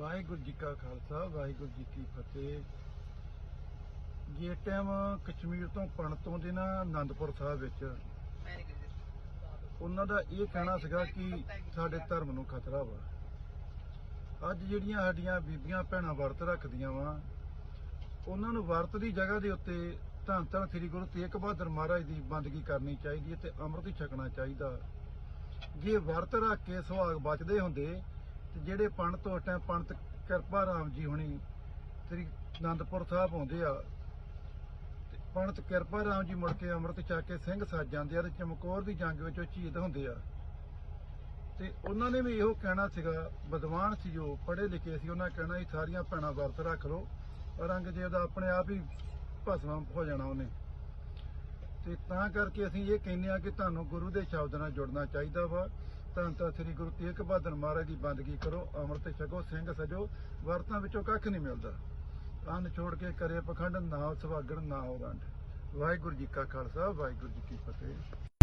ਵਾਹਿਗੁਰੂ ਜੀ ਕਾ ਖਾਲਸਾ, ਵਾਹਿਗੁਰੂ ਜੀ ਕੀ ਫਤਿਹ। ਜੇ ਟਾਈਮ ਕਸ਼ਮੀਰ ਤੋਂ ਪਣਤੋਂ ਦੇ ਨਾ ਆਨੰਦਪੁਰ ਸਾਹਿਬ ਵਿੱਚ, ਉਹਨਾਂ ਦਾ ਇਹ ਕਹਿਣਾ ਸੀਗਾ ਕਿ ਸਾਡੇ ਧਰਮ ਨੂੰ ਖਤਰਾ ਵਾ। ਅੱਜ ਜਿਹੜੀਆਂ ਸਾਡੀਆਂ ਬੀਬੀਆਂ ਭੈਣਾਂ ਵਰਤ ਰੱਖਦੀਆਂ ਵਾ, ਉਹਨਾਂ ਨੂੰ ਵਰਤ ਦੀ ਜਗ੍ਹਾ ਦੇ ਉੱਤੇ ਧੰਨ ਧੰਨ ਸ੍ਰੀ ਗੁਰੂ ਤੇਗ ਬਹਾਦਰ ਮਹਾਰਾਜ ਦੀ ਬੰਦਗੀ ਕਰਨੀ ਚਾਹੀਦੀ ਹੈ ਤੇ ਅੰਮ੍ਰਿਤ ਛਕਣਾ ਚਾਹੀਦਾ। ਜੇ ਵਰਤ ਰੱਖ ਕੇ ਸੁਹਾਗ ਬਚਦੇ ਹੁੰਦੇ ਤੇ ਜਿਹੜੇ ਪੰਡਤ ਉਸ ਟਾਈਮ ਪੰਡਤ ਕਿਰਪਾ ਰਾਮ ਜੀ ਹੁਣੀ ਸ੍ਰੀ ਆਨੰਦਪੁਰ ਸਾਹਿਬ ਆਉਂਦੇ ਆ, ਤੇ ਪੰਡਤ ਕਿਰਪਾ ਰਾਮ ਜੀ ਮੁੜ ਕੇ ਅੰਮ੍ਰਿਤ ਛਕ ਕੇ ਸਿੰਘ ਸੱਜ ਜਾਂਦੇ ਆ ਤੇ ਚਮਕੌਰ ਦੀ ਜੰਗ ਵਿੱਚ ਉਹ ਸ਼ਹੀਦ ਹੁੰਦੇ ਆ। ਤੇ ਉਹਨਾਂ ਨੇ ਵੀ ਇਹੋ ਕਹਿਣਾ ਸੀਗਾ, ਵਿਦਵਾਨ ਸੀ ਜੋ, ਪੜ੍ਹੇ ਲਿਖੇ ਸੀ, ਉਹਨਾਂ ਕਹਿਣਾ ਸੀ, ਸਾਰੀਆਂ ਭੈਣਾਂ ਵਰਤ ਰੱਖ ਲਓ, ਔਰੰਗਜ਼ੇਬ ਦਾ ਆਪਣੇ ਆਪ ਹੀ ਭਸਮ ਹੋ ਜਾਣਾ ਉਹਨੇ। ਤੇ ਤਾਂ ਕਰਕੇ ਅਸੀਂ ਇਹ ਕਹਿੰਦੇ ਆ ਕਿ ਤੁਹਾਨੂੰ ਗੁਰੂ ਦੇ ਸ਼ਬਦ ਨਾਲ ਜੁੜਨਾ ਚਾਹੀਦਾ ਵਾ। ਤਾਂ ਤਾਂ ਸ੍ਰੀ ਗੁਰੂ ਤੇਗ ਬਹਾਦਰ ਮਹਾਰਾਜ ਦੀ ਬੰਦਗੀ ਕਰੋ, ਅੰਮ੍ਰਿਤ ਛਕੋ, ਸਿੰਘ ਸਜੋ, ਵਰਤਾਂ ਵਿੱਚੋਂ ਕੱਖ ਨਹੀਂ ਮਿਲਦਾ। ਅੰਨ ਛੋੜ ਕੇ ਕਰੇ ਪਖੰਡ, ਨਾ ਸੁਭਾਗਣ ਨਾ ਹੋ ਵਾਹਿਗੁਰੂ ਜੀ ਕਾ ਖਾਲਸਾ, ਵਾਹਿਗੁਰੂ ਜੀ ਕੀ ਫਤਿਹ।